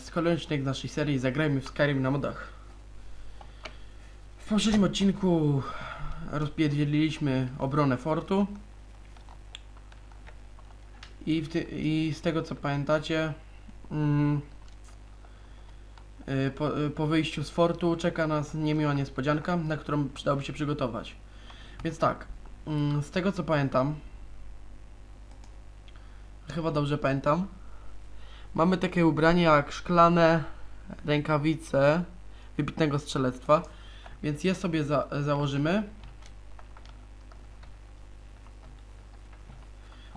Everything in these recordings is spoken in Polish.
jest naszej serii Zagrajmy w Skyrim na modach. W poprzednim odcinku rozpierdzieliliśmy obronę fortu i, i z tego co pamiętacie mm, y, po, y, po wyjściu z fortu czeka nas niemiła niespodzianka, na którą przydałoby się przygotować. Więc tak, mm, z tego co pamiętam chyba dobrze pamiętam Mamy takie ubranie jak szklane rękawice wybitnego strzelectwa, więc je sobie za założymy.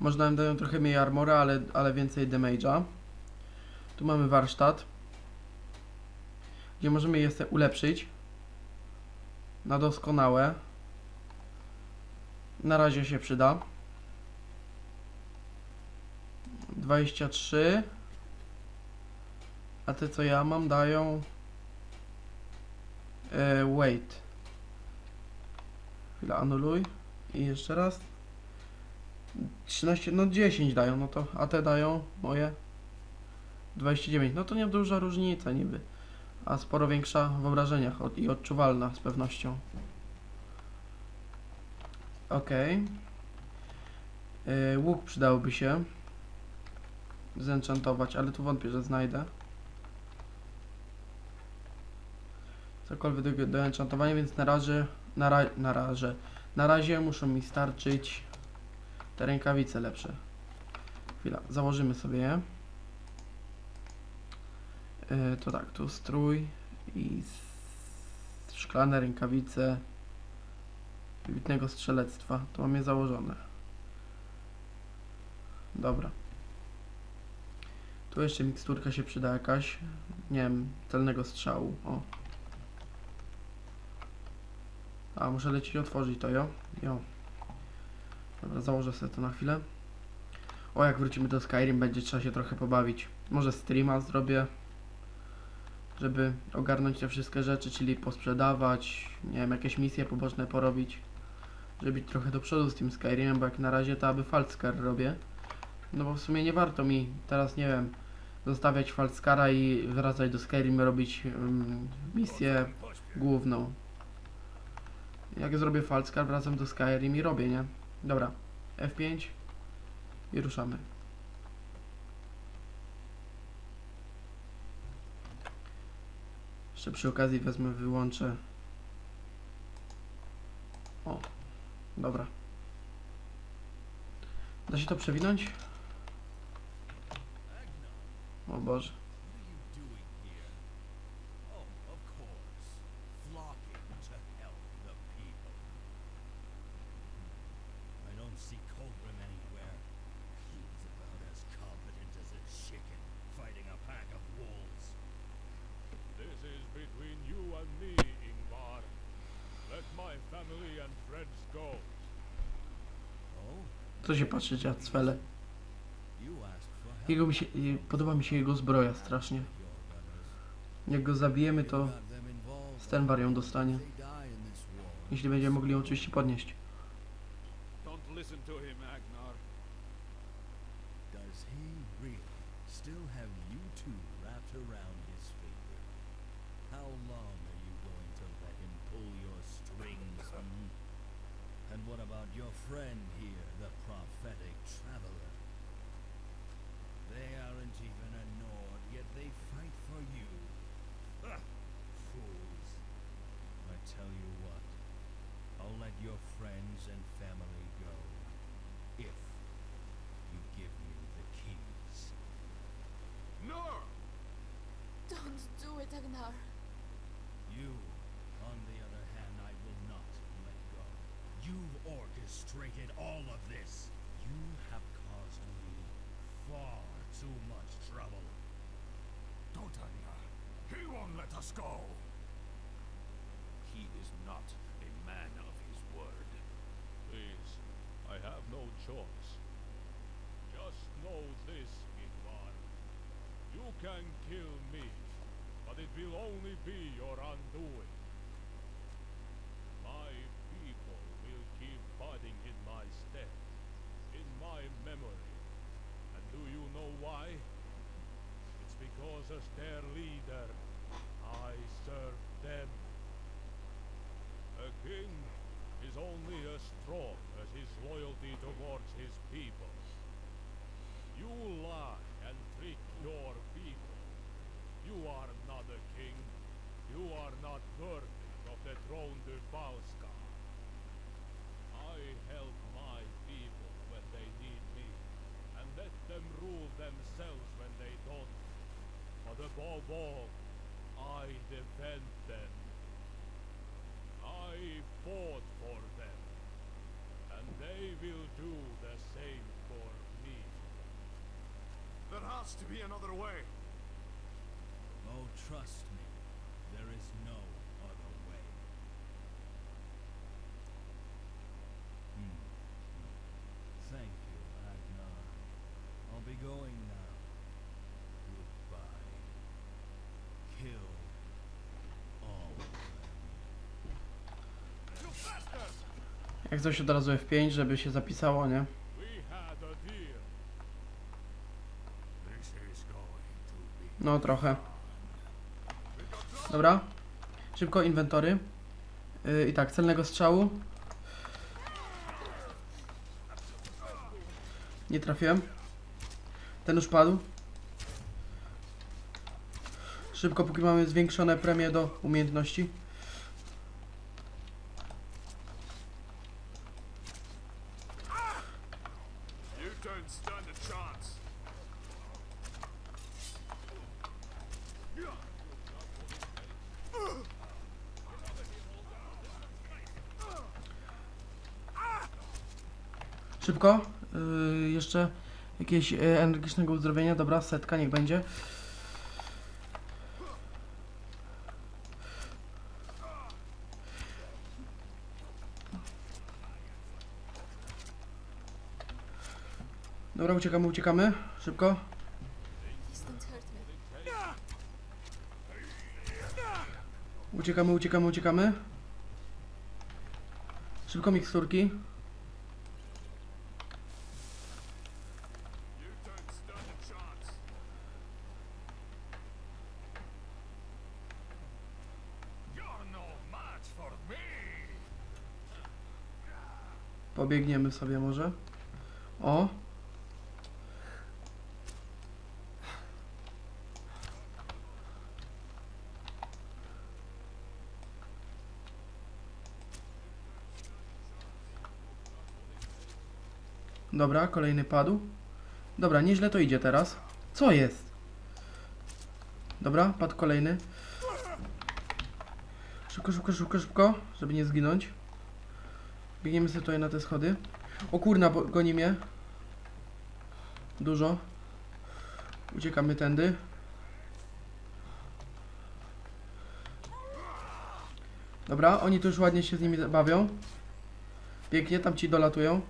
Można nam dają trochę mniej armora, ale, ale więcej damage'a. Tu mamy warsztat, gdzie możemy je sobie ulepszyć na doskonałe. Na razie się przyda. 23 a te co ja mam dają e, wait chwila anuluj. I jeszcze raz. 13, no 10 dają, no to a te dają moje 29, no to nie duża różnica niby a sporo większa w obrażeniach od, i odczuwalna z pewnością. Okej. E, łuk przydałoby się zenchantować, ale tu wątpię, że znajdę cokolwiek do, do enchantowania, więc na razie, na, ra, na razie, na razie muszą mi starczyć te rękawice lepsze. Chwila, założymy sobie je. Yy, to tak, tu strój i szklane rękawice wybitnego strzelectwa. To mam je założone. Dobra. Tu jeszcze miksturka się przyda jakaś. Nie wiem, celnego strzału. O. A, muszę lecieć otworzyć to, jo? Jo. Dobra, założę sobie to na chwilę. O, jak wrócimy do Skyrim, będzie trzeba się trochę pobawić. Może streama zrobię, żeby ogarnąć te wszystkie rzeczy, czyli posprzedawać, nie wiem, jakieś misje poboczne porobić. Żeby być trochę do przodu z tym Skyrimem, bo jak na razie to aby Falskar robię. No bo w sumie nie warto mi teraz, nie wiem, zostawiać Falskara i wracać do Skyrim robić um, misję główną. Jak zrobię Falskar, wracam do Skyrim i robię, nie? Dobra, F5 i ruszamy. Jeszcze przy okazji wezmę, wyłączę. O, dobra. Da się to przewinąć? O Boże. Co się patrzycie, Cwele? Jego mi się, podoba mi się jego zbroja strasznie. Jak go zabijemy, to. Stenvar ją dostanie. Jeśli będziemy mogli ją oczywiście podnieść. How long? And what about your friend here, the prophetic traveler? They aren't even a Nord, yet they fight for you. Ha! Fools. I tell you what, I'll let your friends and family go. If you give me the keys. No! Don't do it, Agnar. You, on the other hand, I will not let go. You've orchestrated all of this. You have caused me far too much trouble. Don't, Agnar. He won't let us go. He is not a man of his word. Please, I have no choice. Just know this, Ingvar. You can kill me, but it will only be your undoing. My people will keep fighting in my stead, in my memory. And do you know why? As their leader. I serve them. A king is only as strong as his loyalty towards his people. You lie and trick your people. You are not a king. You are not worthy of the throne to Valska. I help my people when they need me, and let them rule themselves. But above all, I defend them. I fought for them, and they will do the same for me. There has to be another way. Oh, trust Jak coś od razu F5, żeby się zapisało, nie? No trochę. Dobra. Szybko inwentory. Yy, I tak, celnego strzału. Nie trafiłem. Ten już padł. Szybko, póki mamy zwiększone premie do umiejętności. You don't stand a chance. Szybko. Yy, jeszcze jakieś yy, energicznego uzdrowienia. Dobra, setka, niech będzie. Dobra, uciekamy, uciekamy. Szybko. Uciekamy, uciekamy, uciekamy. Szybko miksturki. Pobiegniemy sobie może. O. Dobra, kolejny padł. Dobra, nieźle to idzie teraz. Co jest? Dobra, padł kolejny. Szybko, szybko, szybko, szybko, żeby nie zginąć. Biegniemy sobie tutaj na te schody. O kurna, bo goni mnie. Dużo. Uciekamy tędy. Dobra, oni tu już ładnie się z nimi bawią. Pięknie, tam ci dolatują.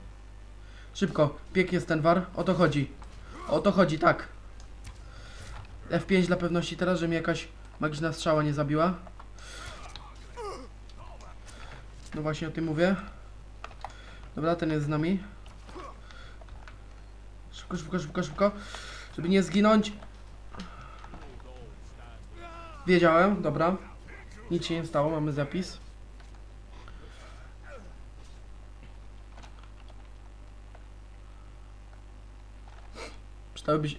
Szybko, pięknie jest ten war. O to chodzi. O to chodzi, tak. F5 dla pewności teraz, że mnie jakaś magiczna strzała nie zabiła. No właśnie o tym mówię. Dobra, ten jest z nami. Szybko, szybko, szybko, szybko. Żeby nie zginąć. Wiedziałem, dobra. Nic się nie stało, mamy zapis. Przydałyby się...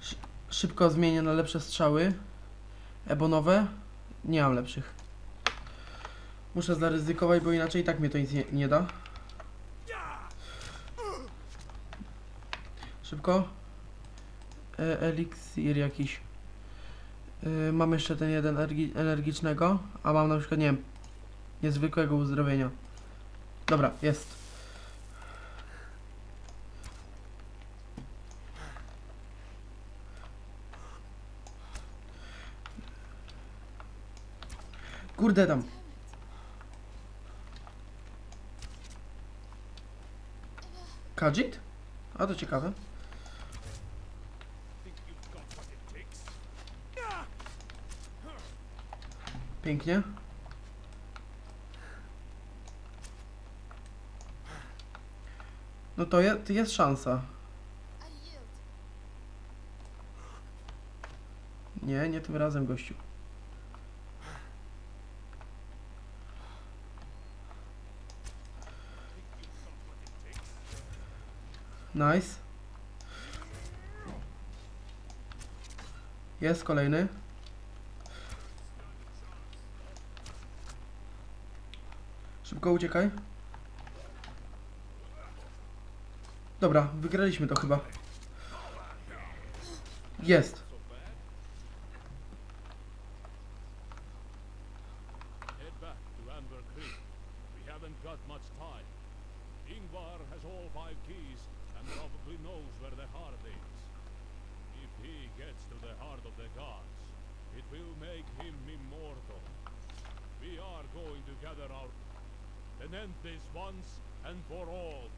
szy- Szybko zmienię na lepsze strzały. Ebonowe. Nie mam lepszych. Muszę zaryzykować, bo inaczej i tak mnie to nic nie, nie da. Szybko. E, eliksir jakiś. E, mam jeszcze ten jeden energi energicznego, a mam na przykład, nie wiem, niezwykłego uzdrowienia. Dobra, jest. Kurde tam. Kajit? A to ciekawe. Pięknie. No to je, jest szansa. Nie, nie tym razem, gościu. Nice. Jest kolejny. Szybko uciekaj. Dobra, wygraliśmy to chyba. Jest. Head back to Amber Creek. We haven't got much time. Ingvar has all five keys and probably knows where the heart is. If he gets to the heart of the gods, it will make him immortal. We are going to gather our and end this once and for all.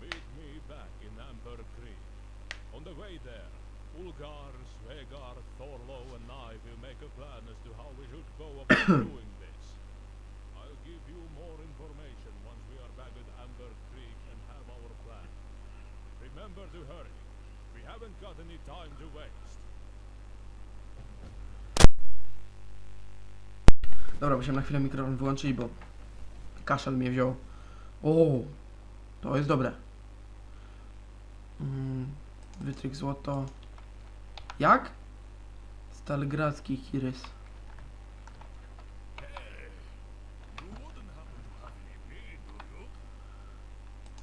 Meet me back in Amber Creek. On the way there, Ulgar, Svegar, Thorlo, and I will make a plan as to how we should go about doing this. I'll give you more information once we are back at Amber Creek and have our plan. Remember to hurry. We haven't got any time to waste. Dobra, musiałem na chwilę mikrofon wyłączyć, bo kaszel mnie wziął. O, to jest dobre. Mm, wytryk złoto. Jak? Stalgradzki Hirys.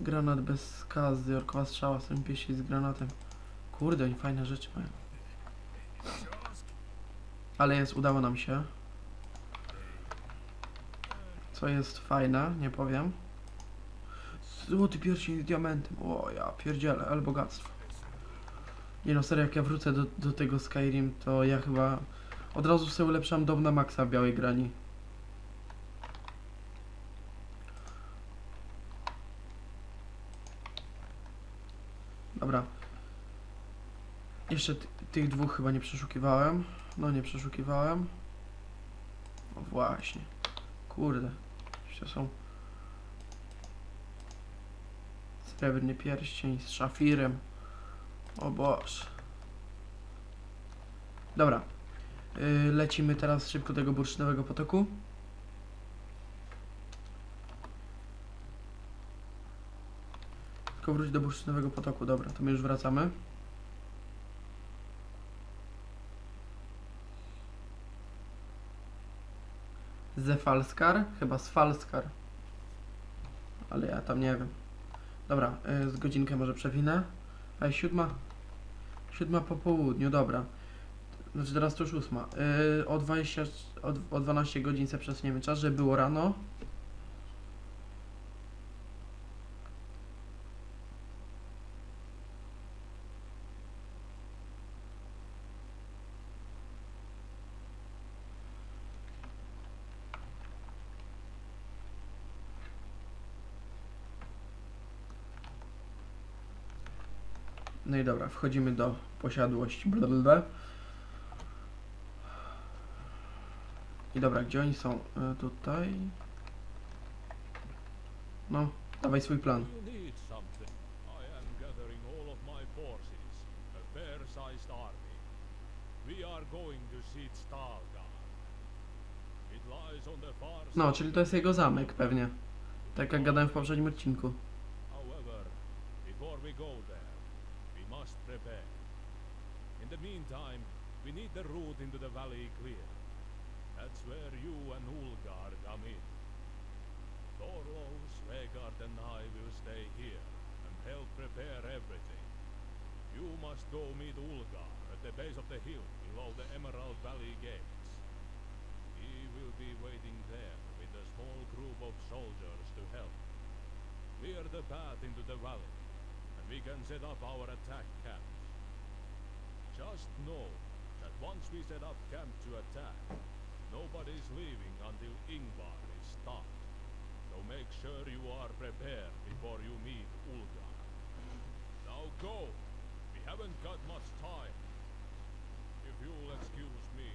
Granat bez skazy, orkowa strzała, są piesi z granatem. Kurde, oni fajne rzeczy mają. Ale jest, udało nam się. Co jest fajne, nie powiem. Złoty pierścień z diamentem. O, ja pierdzielę, ale bogactwo. Nie no, serio, jak ja wrócę do, do tego Skyrim, to ja chyba od razu sobie ulepszam dom na maksa w białej grani. Dobra. Jeszcze ty, tych dwóch chyba nie przeszukiwałem. No nie przeszukiwałem. No właśnie. Kurde. Jeszcze są. Srebrny pierścień z szafirem. O Boże. Dobra. Yy, lecimy teraz szybko tego bursztynowego potoku. Tylko wróć do bursztynowego potoku. Dobra, to my już wracamy. Zefalskar? Chyba Sfalskar. Ale ja tam nie wiem. Dobra, y, z godzinkę może przewinę. A jest siódma? Siódma po południu, dobra. Znaczy teraz to już ósma. Y, o, 20, o, o 12 godzin se przesuniemy czas, żeby było rano. No i dobra, wchodzimy do posiadłości. Blablabla. I dobra, gdzie oni są? E, tutaj. No, dawaj swój plan. No, czyli to jest jego zamek pewnie. Tak jak gadałem w poprzednim odcinku. However, before we go there, prepare. In the meantime, we need the route into the valley clear. That's where you and Ulgar come in. Thorlo, Svegard and I will stay here and help prepare everything. You must go meet Ulgar at the base of the hill below the Emerald Valley gates. He will be waiting there with a small group of soldiers to help. Clear the path into the valley, we can set up our attack camps. Just know that once we set up camp to attack, nobody's leaving until Ingvar is stopped. So make sure you are prepared before you meet Ulgar. Now go! We haven't got much time. If you'll excuse me,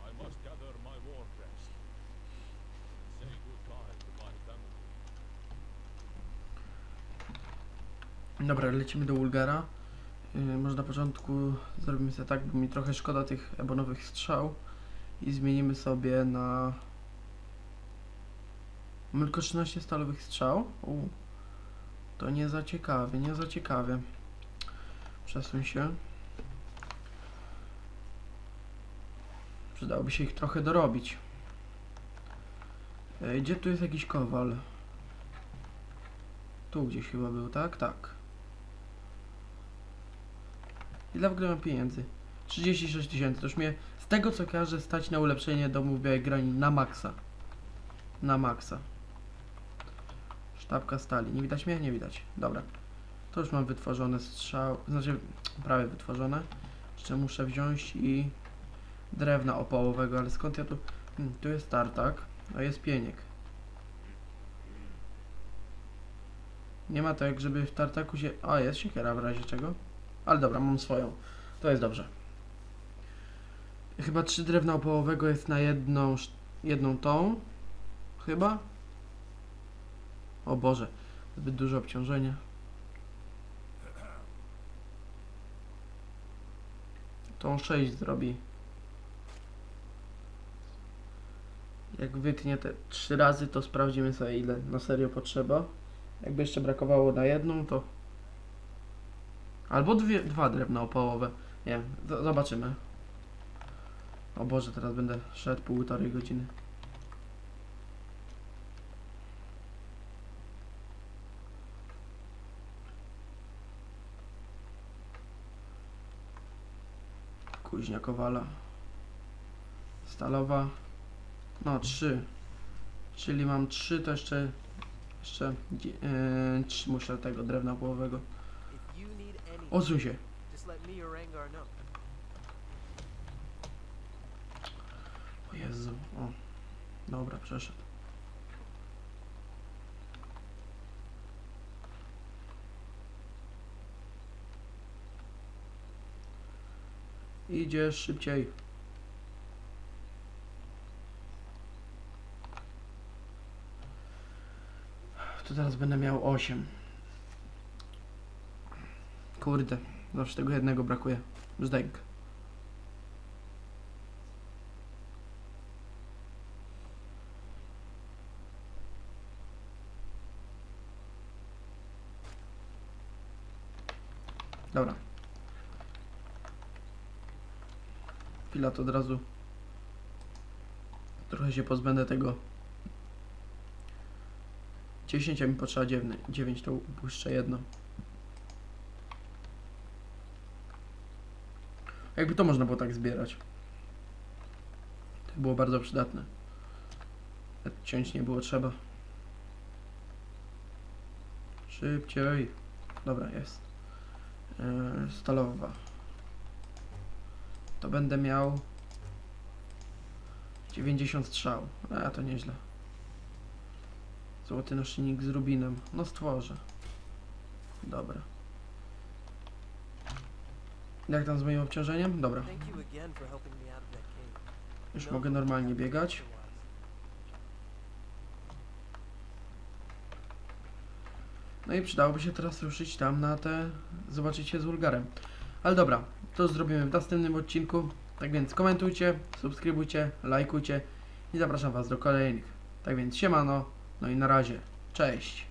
I must gather my war chest and say goodbye Dobra, lecimy do Ulgara. Yy, może na początku zrobimy sobie tak, bo mi trochę szkoda tych ebonowych strzał i zmienimy sobie na Mamy tylko 13 stalowych strzał. U. To nie za ciekawie, nie za ciekawie. Przesuń się. Przydałoby się ich trochę dorobić. Ej, gdzie tu jest jakiś kowal? Tu gdzieś chyba był, tak? Tak. Ile w ogóle mam pieniędzy? 36 tysięcy. To już mnie z tego co każe stać na ulepszenie domu w Białej Grani na maksa. Na maksa. Sztabka stali. Nie widać mnie? Nie widać. Dobra. To już mam wytworzone strzał. Znaczy, prawie wytworzone. Jeszcze muszę wziąć i drewna opałowego, ale skąd ja tu... Hmm, tu jest tartak, a jest pieniek. Nie ma tak, żeby w tartaku się... A, jest siekiera w razie czego. Ale dobra, mam swoją. To jest dobrze. Chyba trzy drewna opałowego jest na jedną, jedną tą. Chyba? O Boże, zbyt duże obciążenie. Tą 6 zrobi. Jak wytnie te 3 razy, to sprawdzimy sobie ile na serio potrzeba. Jakby jeszcze brakowało na jedną, to... Albo dwie, dwa drewna opałowe. Nie wiem, z- zobaczymy. O Boże, teraz będę szedł półtorej godziny. Kuźnia Kowala. Stalowa. No, trzy. Czyli mam trzy, to jeszcze... Jeszcze... Yy, muszę tego drewna połowego. Odsuń się. O Jezu. O. Dobra, przeszedł. Idzie szybciej. To teraz będę miał 8. Kurde, zawsze tego jednego brakuje. Zdęk. Dobra. To od razu. Trochę się pozbędę tego. 10, a mi potrzeba 9, 9 to upuszczę jedno. Jakby to można było tak zbierać. To było bardzo przydatne. Ciąć nie było trzeba. Szybciej. Dobra, jest. Yy, stalowa. To będę miał 90 strzał. A to nieźle. Złoty naszyjnik z rubinem. No stworzę. Dobra. Jak tam z moim obciążeniem? Dobra. Już mogę normalnie biegać. No i przydałoby się teraz ruszyć tam na te... Zobaczyć się z Wulgarem. Ale dobra, to zrobimy w następnym odcinku. Tak więc komentujcie, subskrybujcie, lajkujcie i zapraszam Was do kolejnych. Tak więc siemano, no i na razie. Cześć!